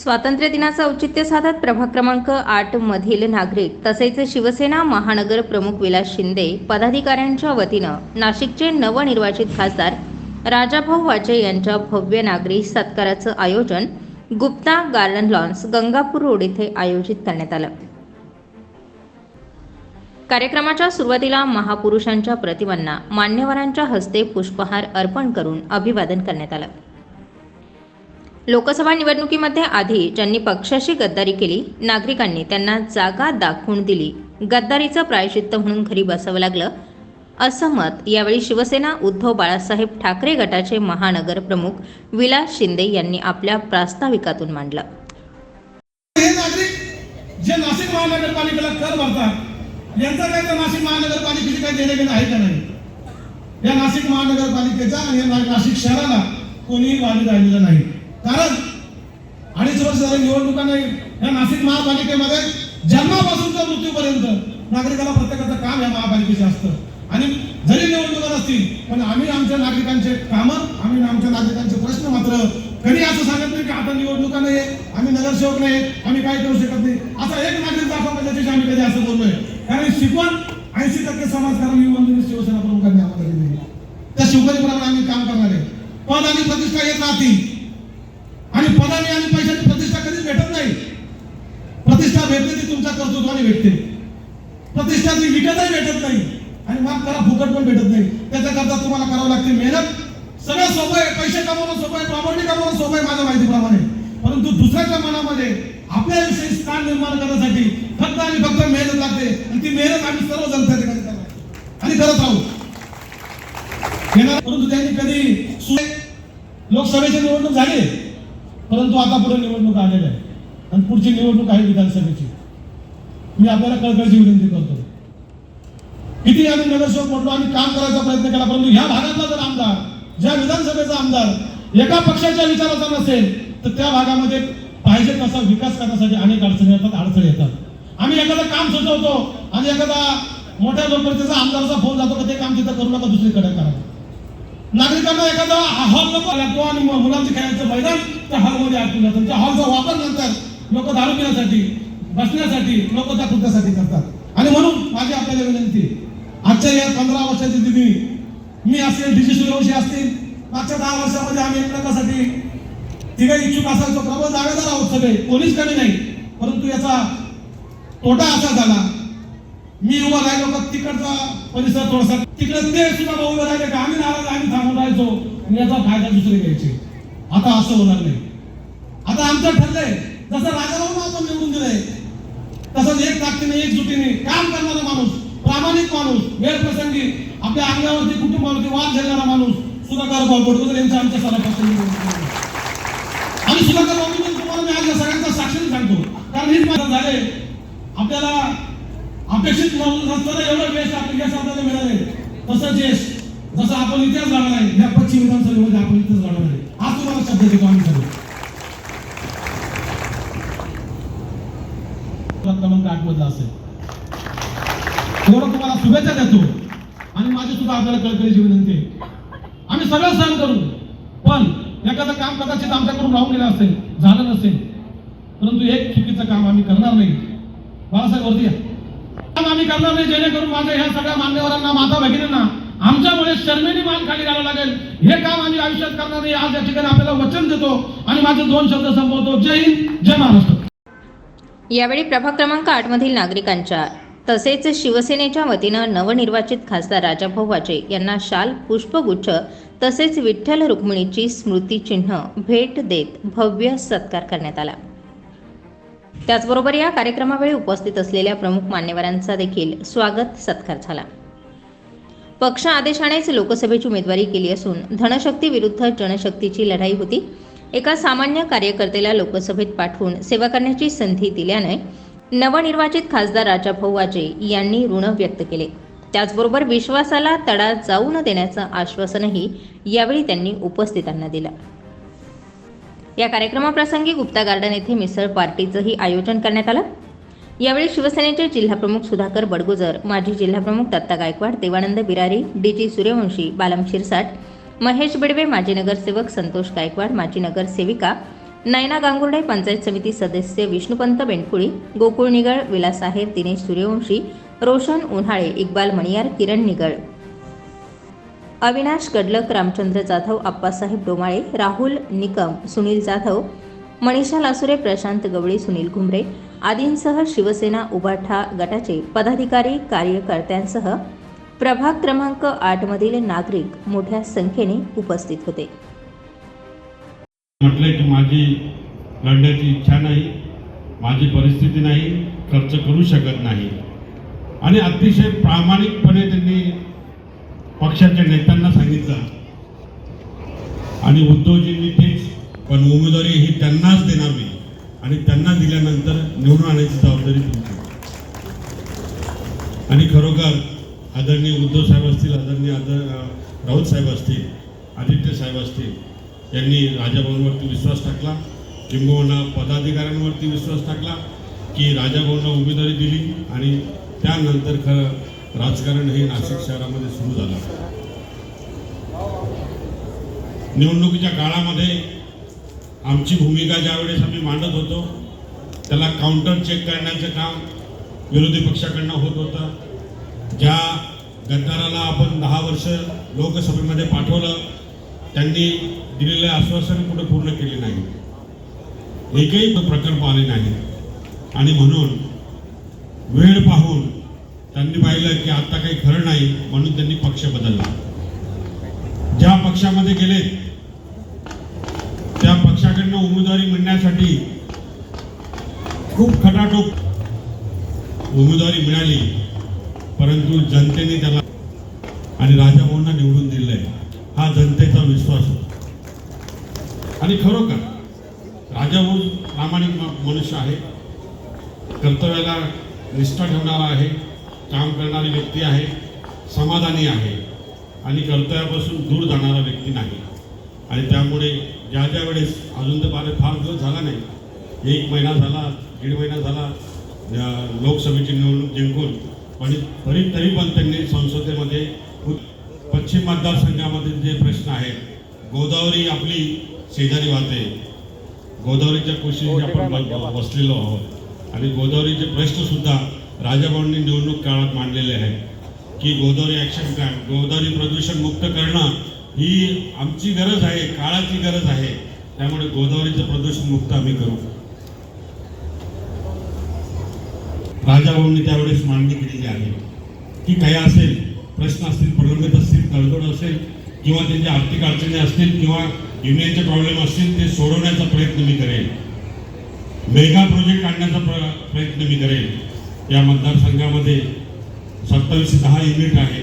स्वातंत्र्य दिनाचं औचित्य साधत प्रभाग क्रमांक आठ मधील नागरिक तसेच शिवसेना महानगर प्रमुख विलास शिंदे पदाधिकाऱ्यांच्या वतीनं नाशिकचे नवनिर्वाचित खासदार राजाभाऊ वाजे यांच्या भव्य नागरी सत्काराचं आयोजन Gupta garden lawns Gangapur road येथे आयोजित करण्यात आलं. कार्यक्रमाच्या सुरुवातीला महापुरुषांच्या प्रतिमांना मान्यवरांच्या हस्ते पुष्पहार अर्पण करून अभिवादन करण्यात आलं. लोकसभा निवडणुकीमध्ये आधी ज्यांनी पक्षाशी गद्दारी केली नागरिकांनी त्यांना जागा दाखवून दिली. गद्दारीचं प्रायश्चित्त म्हणून घरी बसावं लागलं. असं मत यावेळी शिवसेना उद्धव बाळासाहेब ठाकरे गटाचे महानगर प्रमुख विलास शिंदे यांनी आपल्या प्रास्ताविकातून मांडलं. हे नागरिक जे नाशिक महानगरपालिकेला कर भरतात यांचा काय तर नाशिक महानगरपालिकेची काही देणं घेणं आहे का नाही? या नाशिक महानगरपालिकेचा आणि नाशिक शहराला कोणीही वाद राहिलेलं नाही. कारण अडीच वर्ष झाले निवडणुका नाही या नाशिक महापालिकेमध्ये जन्मापासूनच्या मृत्यूपर्यंत नागरिकाला प्रत्येकाचं काम या महापालिकेचे असतं. आणि जरी निवडणुका नसतील पण आम्ही आमच्या नागरिकांचे कामं आम्ही आमच्या नागरिकांचे प्रश्न मात्र कधी असं सांगत नाही की आता निवडणुका नाही आम्ही नगरसेवक नाही आम्ही काय करू शकत नाही. असा एक नागरिक दाखवा त्याच्याशी आम्ही कधी असं बोललोय कारण शिकवण ऐंशी टक्के समाजकारण ही मंजुरी शिवसेना प्रमुखांनी आम्हाला दिली आहे. त्या शिवकरीप्रमाणे आम्ही काम करणार आहे. पद आणि प्रतिष्ठा येत राहतील आणि पदाने आणि पैशाची प्रतिष्ठा कधीच भेटत नाही. प्रतिष्ठा भेटते ती तुमच्या कर्तृत्वाने भेटते. प्रतिष्ठा ती विकतही भेटत नाही. आणि माफ करा फुकट पण भेटत नाही. त्याच्याकरता तुम्हाला करावं लागते मेहनत. सगळं सोपं आहे. पैसे कमावणं सोपं आहे. प्रॉपर्टी कमावणं सोपं आहे माझ्या माहितीप्रमाणे. परंतु दुसऱ्याच्या मनामध्ये आपल्याविषयी स्थान निर्माण करण्यासाठी फक्त आणि फक्त मेहनत लागते. आणि ती मेहनत आम्ही सर्व त्या ठिकाणी करणार आणि करत राहू. परंतु त्यांनी कधी लोकसभेची निवडणूक झाली. परंतु आता पुढे निवडणूक आलेल्या आहे. आणि पुढची निवडणूक आहे विधानसभेची. मी आपल्याला कळकळची विनंती करतो. किती आम्ही नगरसेवक म्हटलो आम्ही काम करायचा प्रयत्न केला परंतु ह्या भागातला जर आमदार ज्या विधानसभेचा आमदार एका पक्षाच्या विचाराचा नसेल तर त्या भागामध्ये पाहिजे तसा विकास करण्यासाठी अनेक अडचणी येतात अडचणी येतात. आम्ही एखादं काम सुचवतो आणि एखादा मोठ्या लोकप्रतीचा आमदाराचा फोन जातो का ते काम तिथं करू नका दुसरीकडे करा. नागरिकांना एखादा हॉल नको लागतो आणि मुलांचे खेळायचं मैदान त्या हॉलमध्ये आटून जातं त्या हॉलचा वापर नंतर लोक दारू पिण्यासाठी बसण्यासाठी लोक त्या कृत्यासाठी करतात. आणि म्हणून माझी आपल्याला विनंती आजच्या या पंधरा वर्षाची दिदी मी असेल डीजी सूर्यवंशी असतील मागच्या दहा वर्षामध्ये आम्ही एकमेकासाठी तिघे इच्छुक असायचो. प्रबळ जागेदार आहोत सगळे कोणीच कमी नाही परंतु याचा तोटा असा झाला मी उभा राहिलो का तिकडचा परिसर थोडासा. तिकडे ते सुद्धा भाऊ उभे राहिले का? आम्ही नाराज आम्ही थांबून राहायचो. आणि याचा फायदा दुसरे घ्यायचे. आता असं होणार नाही. आता आमचं ठरलंय. जसं राजाभाऊ आपण निवडून दिलंय. तसंच एक ताकदीने एक जुटीने काम करणारा माणूस प्रामाणिक माणूस वेळ प्रसंगी आपल्या अंगावरती कुटुंबावरती वाद झेलणारा माणूस सुधाकर भाऊ बोडकर आमच्या सरापासून आणि सुधाकर भाऊ तुम्हाला मी आज सगळ्यांचा साक्षी सांगतो. कारण हेच माझं झाले आपल्याला अपेक्षित नसताना एवढं यश आपल्या यश आपल्याला मिळाले तसंच यश. जसं आपण इतिहास घडवला आहे या पश्चिम विधानसभेमध्ये आपण इतिहास घडवला आहे. आज तुम्हाला शब्द देतो आम्ही क्रमांक आठ मधला असेल. एवढं तुम्हाला शुभेच्छा देतो. आणि माझी सुद्धा आपल्याला कळकळीची विनंती आहे. आम्ही सगळं सहन करू. पण एखादं काम कदाचित आमच्याकडून राहून गेलं असेल झालं नसेल परंतु एक चुकीचं काम आम्ही करणार नाही. बाळासाहेब वरती या. आम्ही करणार नाही जेणेकरून माझ्या ह्या सगळ्या मान्यवरांना माता भगिनींना आमच्यामुळे शर्मेने मान खाली घालावं लागेल. हे काम आम्ही आयुष्यात करणार नाही. आज या ठिकाणी आपल्याला वचन देतो आणि माझे दोन शब्द संपवतो. जय हिंद जय महाराष्ट्र. यावेळी प्रभाग क्रमांक आठ मधील नागरिकांच्या तसेच शिवसेनेच्या वतीनं नवनिर्वाचित खासदार राजाभाऊ वाजे यांना शाल पुष्पगुच्छ तसेच विठ्ठल रुक्मिणीची स्मृतिचिन्ह भेट देत भव्य सत्कार करण्यात आला. त्याचबरोबर या कार्यक्रमावेळी उपस्थित असलेल्या प्रमुख मान्यवरांचा देखील स्वागत सत्कार झाला. पक्ष आदेशानेच लोकसभेची उमेदवारी केली असून धनशक्ती विरुद्ध जनशक्तीची लढाई होती. एका सामान्य कार्यकर्त्याला लोकसभेत पाठवून सेवा करण्याची संधी दिल्याने नवनिर्वाचित खासदार राजाभाऊ वाजे यांनी ऋण व्यक्त केले. त्याचबरोबर विश्वासाला तडा जाऊ न देण्याचं आश्वासनही यावेळी त्यांनी उपस्थितांना दिलं. या कार्यक्रमाप्रसंगी गुप्ता गार्डन येथे मिसळ पार्टीचंही आयोजन करण्यात आलं. यावेळी शिवसेनेचे जिल्हाप्रमुख सुधाकर बडगुजर माजी जिल्हाप्रमुख दत्ता गायकवाड देवानंद बिरारी डी जी सूर्यवंशी बालम शिरसाट महेश बिडवे माजी नगरसेवक संतोष गायकवाड माजी नगरसेविका नयना गांगुर्डे पंचायत समिती सदस्य विष्णुपंत बेंडकुळी गोकुळ निगळ विलासाहेब दिनेश सूर्यवंशी रोशन उन्हाळे इक्बाल मणियार किरण निगळ अविनाश कडलक रामचंद्र जाधव आप्पासाहेब डोमाळे राहुल निकम सुनील जाधव मनीषा लासुरे प्रशांत गवळी सुनील घुमरे आदींसह शिवसेना उभाठा गटाचे पदाधिकारी कार्यकर्त्यांसह प्रभाग क्रमांक आठमधील नागरिक मोठ्या संख्येने उपस्थित होते. म्हटले की माझी लढण्याची इच्छा नाही माझी परिस्थिती नाही खर्च करू शकत नाही. आणि अतिशय प्रामाणिकपणे त्यांनी पक्षाच्या नेत्यांना सांगितलं. आणि उद्धवजींनी तेच पण उमेदवारी ही त्यांनाच देणार मी आणि त्यांना दिल्यानंतर निवडून आणायची जबाबदारी तुमची. आणि खरोखर आदरणीय उद्धव साहेब असतील आदरणीय आदर राऊत साहेब असतील आदित्य साहेब असतील यांनी राजाभवनवरती विश्वास टाकला. किंबहुना पदाधिकाऱ्यांवरती विश्वास टाकला की राजाभाऊंना उमेदवारी दिली आणि त्यानंतर खरं राजकारण हे नाशिक शहरामध्ये सुरू झालं. निवडणुकीच्या काळामध्ये आमची भूमिका ज्यावेळेस आम्ही मांडत होतो त्याला काउंटर चेक करण्याचं काम विरोधी पक्षाकडनं होत होतं. ज्या गद्दाराला आपण दहा वर्ष लोकसभेमध्ये पाठवलं त्यांनी दिलेले आश्वासन कुठं पूर्ण केले नाही. एकही प्रकल्प आले नाही. आणि म्हणून वेळ पाहून त्यांनी पाहिलं की आता काही खरं नाही म्हणून त्यांनी पक्ष बदलला. ज्या पक्षामध्ये गेले त्या पक्षाकडनं उमेदवारी मिळण्यासाठी खूप खटाटोप उमेदवारी मिळाली परंतु जनतेने त्याला आणि राजाभाऊंना निवडून दिलंय. हा जनतेचा विश्वास होता. आणि खरोखर राजाभाऊ प्रामाणिक मनुष्य आहे कर्तव्याला निष्ठा ठेवणारा आहे. काम करणारी व्यक्ती आहे समाधानी आहे आणि कर्तव्यापासून दूर जाणारा व्यक्ती नाही. आणि त्यामुळे ज्या ज्या वेळेस अजून तर फार फार दिवस झाला नाही एक महिना झाला दीड महिना झाला लोकसभेची निवडणूक जिंकून पण तरी तरी पण त्यांनी संसदेमध्ये पश्चिम मतदारसंघामध्ये जे प्रश्न आहेत गोदावरी आपली शेजारी वाहते. गोदावरीच्या कुशीशी आपण बसलेलो आहोत. आणि गोदावरीचे प्रश्नसुद्धा राजाभाऊंनी निवडणूक काळात मांडलेले आहे की गोदावरी ॲक्शन प्लॅन गोदावरी प्रदूषण मुक्त करणं ही आमची गरज आहे काळाची गरज आहे. त्यामुळे गोदावरीचं प्रदूषण मुक्त आम्ही करू. राजाभाऊंनी त्यावेळेस मांडणी केलेली आहे की काही असेल प्रश्न असतील प्रलंबित असतील तडजोड असेल किंवा त्यांच्या आर्थिक अडचणी असतील किंवा युनियनचे प्रॉब्लेम असतील ते सोडवण्याचा प्रयत्न मी करेन मेगा प्रोजेक्ट आणण्याचा प्र प्रयत्न मी करेन या मतदारसंघामध्ये सत्तावीसशे दहा युनिट आहे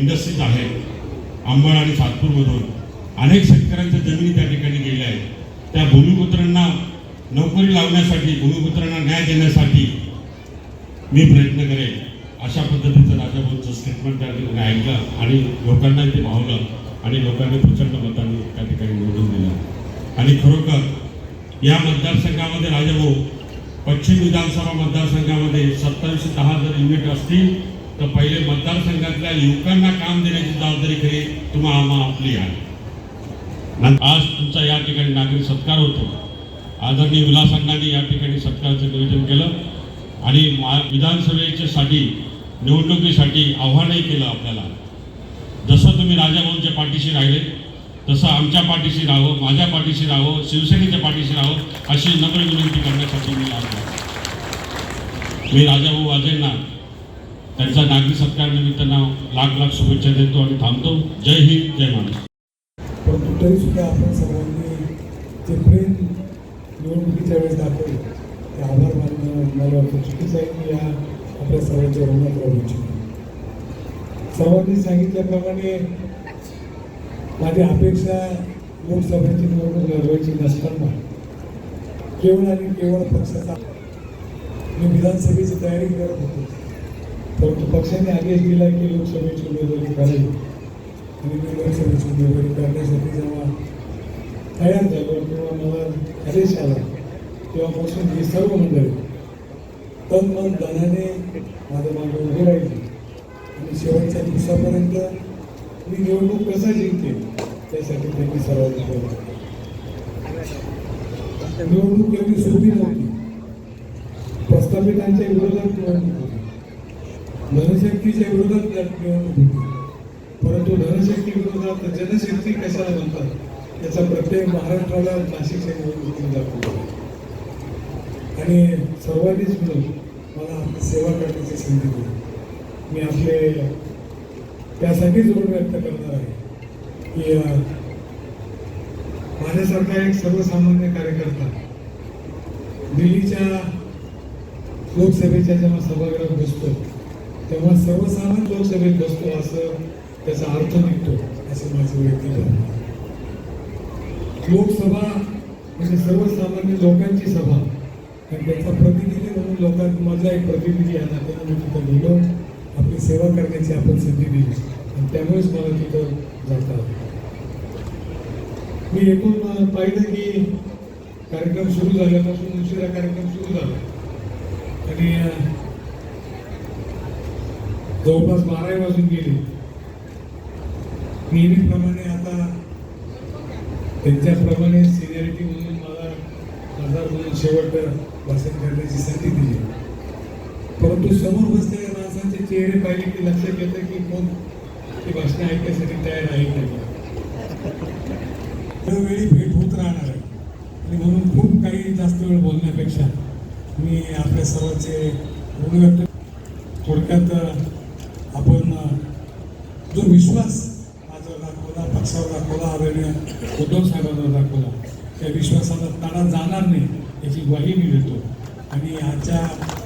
इंडस्ट्रीज आहेत अंबड आणि सातपूरमधून अनेक शेतकऱ्यांच्या जमिनी त्या ठिकाणी गेल्या आहेत. त्या भूमिपुत्रांना नोकरी लावण्यासाठी भूमिपुत्रांना न्याय देण्यासाठी मी प्रयत्न करेन. अशा पद्धतीचं राजाभाऊंचं स्टेटमेंट त्या ठिकाणी ऐकलं आणि लोकांना ते भावलं आणि लोकांनी प्रचंड मतांनी त्या ठिकाणी निवडून दिलं. आणि खरोखर या मतदारसंघामध्ये राजाभाऊ पश्चिम विधानसभा मतदारसंघामध्ये सत्तावीसशे दहा जर युनिट असतील तर पहिले मतदारसंघातल्या युवकांना काम देण्याची जबाबदारी खरी तुम्हा आम्हा आपली आहे आज तुमचा या ठिकाणी नागरिक सत्कार होतो. आदरणीय विलासांनी या ठिकाणी सत्काराचं नियोजन केलं आणि मा- विधानसभेच्या साठी निवडणुकीसाठी आव्हानही केलं आपल्याला. जसं तुम्ही राजाभाऊंच्या पाठीशी राहिले तसं आमच्या पाठीशी राहावं माझ्या पाठीशी राहावं शिवसेनेच्या पाठीशी राहावं अशी नम्र विनंती करण्यासाठी मी आलो मी राजाभाऊ वाजेंना त्यांचा नागरिक सत्कार निमित्तानं लाख लाख शुभेच्छा देतो आणि थांबतो. जय हिंद जय महाराष्ट्र. परंतु तरी सुद्धा आपण सर्वांनी ते प्रेम निवडणुकीच्या वेळेस दाखवलं ते आभार मानणं मला वाटतं चुकीचं आहे. की या आपल्या सर्वांच्या ऋणात राहू इच्छितो. सर्वांनी सांगितल्याप्रमाणे माझी अपेक्षा लोकसभेची निवडणूक लढवायची नसताना. केवळ आणि केवळ पक्षाचा मी विधानसभेची तयारी करत होतो. परंतु पक्षाने आदेश दिला की लोकसभेची उमेदवारी करावी. आणि मी लोकसभेची उमेदवारी करण्यासाठी जेव्हा तयार झालो किंवा मला आदेश आला. तेव्हापासून ही सर्व मंडळी तन मन धनाने माझं मागे उभे राहिले. आणि शेवटच्या दिवसापर्यंत मी निवडणूक कसा जिंकेन? त्यासाठी त्यांनी सर्वांनी निवडणूक एवढी सोपी नव्हती प्रस्थापितांच्या विरोधात निवडणूक होती. धनशक्तीच्या विरोधात निवडणूक होती. परंतु धनशक्ती विरोधात जनशक्ती कशाला म्हणतात? याचा प्रत्येक महाराष्ट्राला नाशिकच्या निवडणुकीत दाखवतो आणि सर्वांनीच मिळून मला सेवा करण्याची संधी दिली. मी आपले त्यासाठीच ऋण व्यक्त करणार आहे. की माझ्यासारखा एक सर्वसामान्य कार्यकर्ता दिल्लीच्या लोकसभेच्या जेव्हा सभागृहात बसतो तेव्हा सर्वसामान्य लोकसभेत बसतो असं त्याचा अर्थ निघतो असं माझं व्यक्ती लोकसभा म्हणजे सर्वसामान्य लोकांची सभा. आणि त्याचा प्रतिनिधी म्हणून लोकांत माझा एक प्रतिनिधी या नात्याने मी तिथं गेलो. आपली सेवा करण्याची आपण संधी दिली. आणि त्यामुळेच मला तिथं जाता आलं. मी एकूण पाहिलं की कार्यक्रम सुरू झाल्यापासून उशिरा कार्यक्रम सुरू झाला. आणि जवळपास बाराही वाजून गेले. नेहमीप्रमाणे आता त्यांच्याप्रमाणे सिनियरिटी म्हणून मला खासदार म्हणून शेवट भाषण करण्याची संधी दिली. परंतु समोर बसलेल्या माणसांचे चेहरे पाहिले की लक्षात येतं की कोण ती भाषणे ऐकण्यासाठी तयार आहे का नाही. वेळोवेळी भेट होत राहणार आहे आणि म्हणून खूप काही जास्त वेळ बोलण्यापेक्षा मी आपल्या सर्वांचे ऋण व्यक्त थोडक्यात आपण जो विश्वास माझ्यावर दाखवला पक्षावर दाखवला आदरणीय उद्धव साहेबांवर दाखवला त्या विश्वासाला तडा जाणार नाही याची ग्वाही मी देतो आणि आजच्या